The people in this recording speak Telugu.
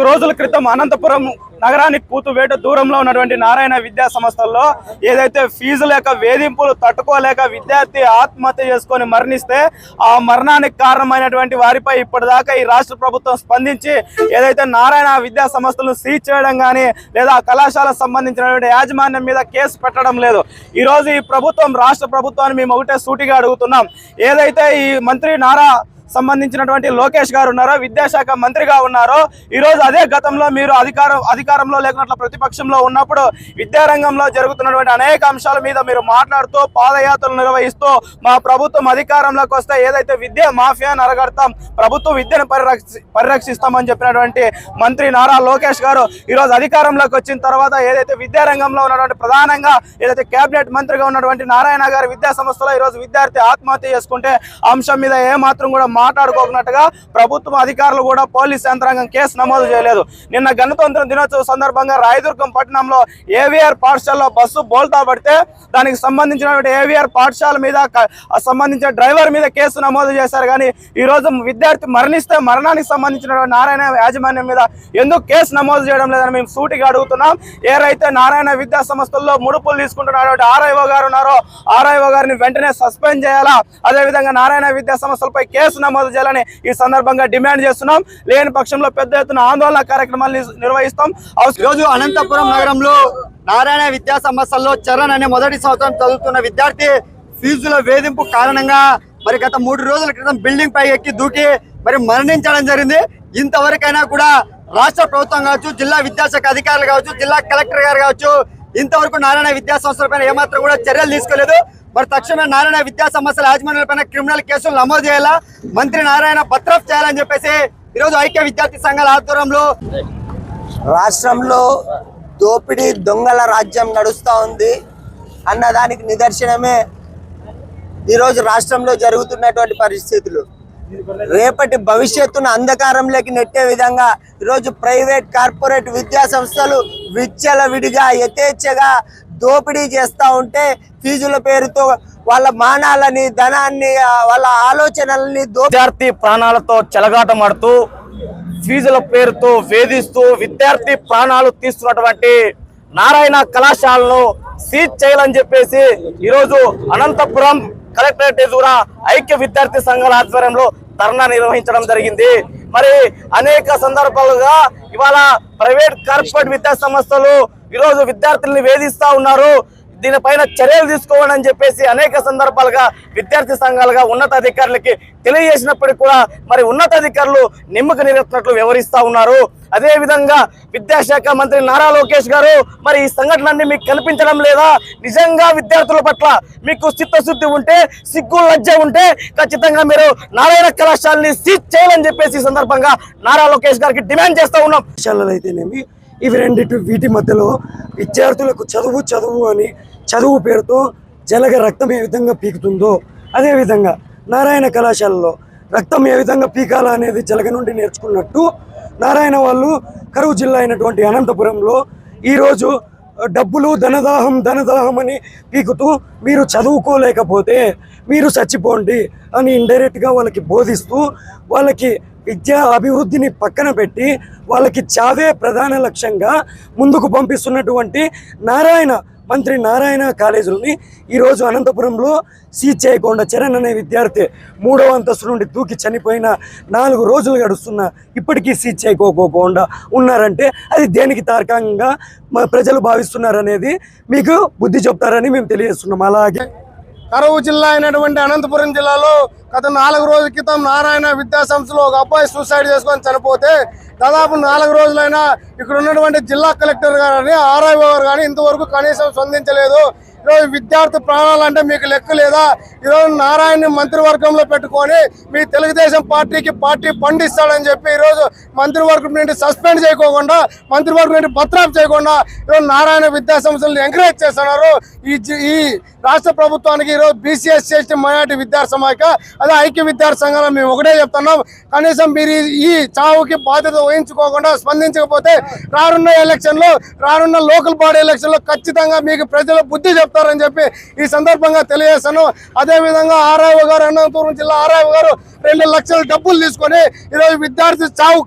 నాలుగు రోజుల క్రితం అనంతపురం నగరానికి కూతువేట దూరంలో ఉన్నటువంటి నారాయణ విద్యా సంస్థల్లో ఏదైతే ఫీజు లేక వేధింపులు తట్టుకోలేక విద్యార్థి ఆత్మహత్య చేసుకొని మరణిస్తే ఆ మరణానికి కారణమైనటువంటి వారిపై ఇప్పటిదాకా ఈ రాష్ట్ర ప్రభుత్వం స్పందించి ఏదైతే నారాయణ విద్యా సంస్థలను సీజ్ చేయడం కానీ లేదా ఆ కళాశాలకు సంబంధించినటువంటి యాజమాన్యం మీద కేసు పెట్టడం లేదు. ఈరోజు ఈ ప్రభుత్వం రాష్ట్ర ప్రభుత్వాన్ని మేము ఒకటే సూటిగా అడుగుతున్నాం. ఏదైతే ఈ మంత్రి నారా సంబంధించినటువంటి లోకేష్ గారు ఉన్నారో విద్యాశాఖ మంత్రిగా ఉన్నారో ఈ రోజు అదే గతంలో మీరు అధికారం అధికారంలో లేకున్నట్లు ప్రతిపక్షంలో ఉన్నప్పుడు విద్యారంగంలో జరుగుతున్నటువంటి అనేక అంశాల మీద మీరు మాట్లాడుతూ పాదయాత్రలు నిర్వహిస్తూ మా ప్రభుత్వం అధికారంలోకి వస్తే ఏదైతే విద్యా మాఫియా నరగడతాం ప్రభుత్వం విద్యను పరిరక్షి పరిరక్షిస్తామని చెప్పినటువంటి మంత్రి నారా లోకేష్ గారు ఈరోజు అధికారంలోకి వచ్చిన తర్వాత ఏదైతే విద్యారంగంలో ఉన్నటువంటి ప్రధానంగా ఏదైతే కేబినెట్ మంత్రిగా ఉన్నటువంటి నారాయణ గారి విద్యా సంస్థలో ఈ రోజు విద్యార్థి ఆత్మహత్య చేసుకుంటే అంశం మీద ఏ మాత్రం కూడా మాట్లాడుకోకున్నట్టుగా ప్రభుత్వం అధికారులు కూడా పోలీస్ యంత్రాంగం కేసు నమోదు చేయలేదు. నిన్న గణతంత్ర దినోత్సవ సందర్భంగా రాయదుర్గం పట్టణంలో ఏవిఆర్ పాఠశాలలో బస్సు బోల్తా పడితే దానికి సంబంధించినటువంటి ఏవిఆర్ పాఠశాల మీద సంబంధించిన డ్రైవర్ మీద కేసు నమోదు చేశారు. కానీ ఈ రోజు విద్యార్థి మరణిస్తే మరణానికి సంబంధించినటువంటి నారాయణ యాజమాన్యం మీద ఎందుకు కేసు నమోదు చేయడం లేదని మేము సూటిగా అడుగుతున్నాం. ఏరైతే నారాయణ విద్యా సంస్థల్లో ముడుపులు తీసుకుంటున్నటువంటి ఆర్ఐఓ గారు ఉన్నారో ఆర్ఐఓ గారిని వెంటనే సస్పెండ్ చేయాలా? అదేవిధంగా నారాయణ విద్యా సంస్థలపై కేసు నమోదు చేయాలని ఈ సందర్భంగా డిమాండ్ చేస్తున్నాం. లేని పక్షంలో పెద్ద ఎత్తున ఆందోళన కార్యక్రమాలు నిర్వహిస్తాం. అవసరం ఈరోజు అనంతపురం నగరంలో నారాయణ విద్యా సంస్థల్లో చరణ్ అనే మొదటి సంవత్సరం చదువుతున్న విద్యార్థి ఫీజుల వేధింపు కారణంగా మరి గత మూడు రోజుల క్రితం బిల్డింగ్ పై ఎక్కి దూకి మరి మరణించడం జరిగింది. ఇంతవరకైనా కూడా రాష్ట్ర ప్రభుత్వం కావచ్చు జిల్లా విద్యాశాఖ అధికారులు కావచ్చు జిల్లా కలెక్టర్ గారు కావచ్చు ఇంతవరకు నారాయణ విద్యా సంస్థలపైన ఏమాత్రం కూడా చర్యలు తీసుకోలేదు. మరి తక్షణమే నారాయణ విద్యా సంస్థల యాజమాన్యాలపైన క్రిమినల్ కేసులు నమోదు చేయాలా? మంత్రి నారాయణ భద్రఫ్ చేయాలని చెప్పేసి ఈరోజు ఐక్య విద్యార్థి సంఘాల ఆధ్వర్యంలో రాష్ట్రంలో దోపిడీ దొంగల రాజ్యం నడుస్తూ ఉంది. అన్నదానికి నిదర్శనమే ఈరోజు రాష్ట్రంలో జరుగుతున్నటువంటి పరిస్థితులు. రేపటి భవిష్యత్తును అంధకారంలోకి నెట్టే విధంగా ఈరోజు ప్రైవేట్ కార్పొరేట్ విద్యా సంస్థలు విచ్చలవిడిగా యథేచ్ఛగా దోపిడీ చేస్తూ ఉంటే ఫీజుల పేరుతో వాళ్ళ మానాలని ధనాన్ని వాళ్ళ ఆలోచనల్ని విద్యార్థి ప్రాణాలతో చెలగాటమాడుతూ ఫీజుల పేరుతో వేధిస్తూ విద్యార్థి ప్రాణాలు తీస్తున్నటువంటి నారాయణ కళాశాలను సీజ్ చేయాలని చెప్పేసి ఈరోజు అనంతపురం కలెక్టరేట్ ఎదురా ఐక్య విద్యార్థి సంఘాల ఆధ్వర్యంలో ధర్నా నిర్వహించడం జరిగింది. మరి అనేక సందర్భాలుగా ఇవాళ ప్రైవేట్ కార్పొరేట్ విద్యా సంస్థలు ఈరోజు విద్యార్థుల్ని వేధిస్తా ఉన్నారు. దీనిపైన చర్యలు తీసుకోవాలని చెప్పేసి అనేక సందర్భాలుగా విద్యార్థి సంఘాలుగా ఉన్నతాధికారులకి తెలియజేసినప్పటికీ కూడా మరి ఉన్నతాధికారులు నిమ్మక నీరెత్తినట్లు వ్యవహరిస్తా ఉన్నారు. అదేవిధంగా విద్యాశాఖ మంత్రి నారా లోకేష్ గారు మరి ఈ సంఘటనలన్నీ మీకు కనిపించడం లేదా? నిజంగా విద్యార్థుల పట్ల మీకు చిత్తశుద్ధి ఉంటే సిగ్గు లజ్జ ఉంటే ఖచ్చితంగా మీరు నారాయణ కళాశాలని సీజ్ చేయాలని చెప్పేసి ఈ సందర్భంగా నారా లోకేష్ గారికి డిమాండ్ చేస్తూ ఉన్నాం. పాఠశాలలు అయితేనేమి ఇవి రెండిటి వీటి మధ్యలో విద్యార్థులకు చదువు చదువు అని చదువు పేరుతో జలగ రక్తం ఏ విధంగా పీకుతుందో అదేవిధంగా నారాయణ కళాశాలలో రక్తం ఏ విధంగా పీకాలా అనేది జలగ నుండి నేర్చుకున్నట్టు నారాయణ వాళ్ళు కరువు జిల్లా అయినటువంటి అనంతపురంలో ఈరోజు డబ్బులు ధనదాహం ధనదాహం అని పీకుతూ మీరు చదువుకోలేకపోతే మీరు చచ్చిపోండి అని ఇండైరెక్ట్గా వాళ్ళకి బోధిస్తూ వాళ్ళకి విద్యా అభివృద్ధిని పక్కన పెట్టి వాళ్ళకి చావే ప్రధాన లక్ష్యంగా ముందుకు పంపిస్తున్నటువంటి నారాయణ మంత్రి నారాయణ కాలేజీలని ఈరోజు అనంతపురంలో సీజ్ చేయకుండా చరణ్ అనే విద్యార్థి మూడవ అంతస్తు నుండి దూకి చనిపోయిన నాలుగు రోజులు గడుస్తున్న ఇప్పటికీ సీజ్ చేయకోకుండా ఉన్నారంటే అది దేనికి తార్కంగా మా ప్రజలు భావిస్తున్నారనేది మీకు బుద్ధి చెప్తారని మేము తెలియజేస్తున్నాం. అలాగే కరువు జిల్లా అయినటువంటి అనంతపురం జిల్లాలో గత నాలుగు రోజుల క్రితం నారాయణ విద్యాసంస్థలో ఒక అబ్బాయి సూసైడ్ చేసుకొని చనిపోతే దాదాపు నాలుగు రోజులైనా ఇక్కడ ఉన్నటువంటి జిల్లా కలెక్టర్ గారు కానీ ఆర్ఐఓ గారు కానీ ఇంతవరకు కనీసం స్పందించలేదు. ఈరోజు విద్యార్థి ప్రాణాలు అంటే మీకు లెక్క లేదా? ఈరోజు నారాయణ మంత్రివర్గంలో పెట్టుకొని మీ తెలుగుదేశం పార్టీకి పార్టీ పండిస్తాడని చెప్పి ఈరోజు మంత్రివర్గం నుండి సస్పెండ్ చేయకోకుండా మంత్రివర్గం నుండి బత్రాప్ చేయకుండా ఈరోజు నారాయణ విద్యాసంస్థలను ఎంకరేజ్ చేస్తున్నారు. ఈ ఈ రాష్ట్ర ప్రభుత్వానికి ఈరోజు బీసీఎస్ ఎస్టీ మైనార్టీ విద్యార్థి సమాఖ్య అదే ఐక్య విద్యార్థి సంఘాలు మేము ఒకటే చెప్తున్నాం. కనీసం మీరు ఈ- చావుకి బాధ్యత వహించుకోకుండా స్పందించకపోతే రానున్న ఎలక్షన్లో రానున్న లోకల్ బాడీ ఎలక్షన్లో ఖచ్చితంగా మీకు ప్రజలు బుద్ధి చెప్తారని చెప్పి ఈ సందర్భంగా తెలియజేశాను. అదే విధంగా ఆర్ఐఓ గారు అనంతపురం జిల్లా ఆర్ఐఓ గారు రెండు లక్షల డబ్బులు తీసుకొని ఈరోజు విద్యార్థి చావు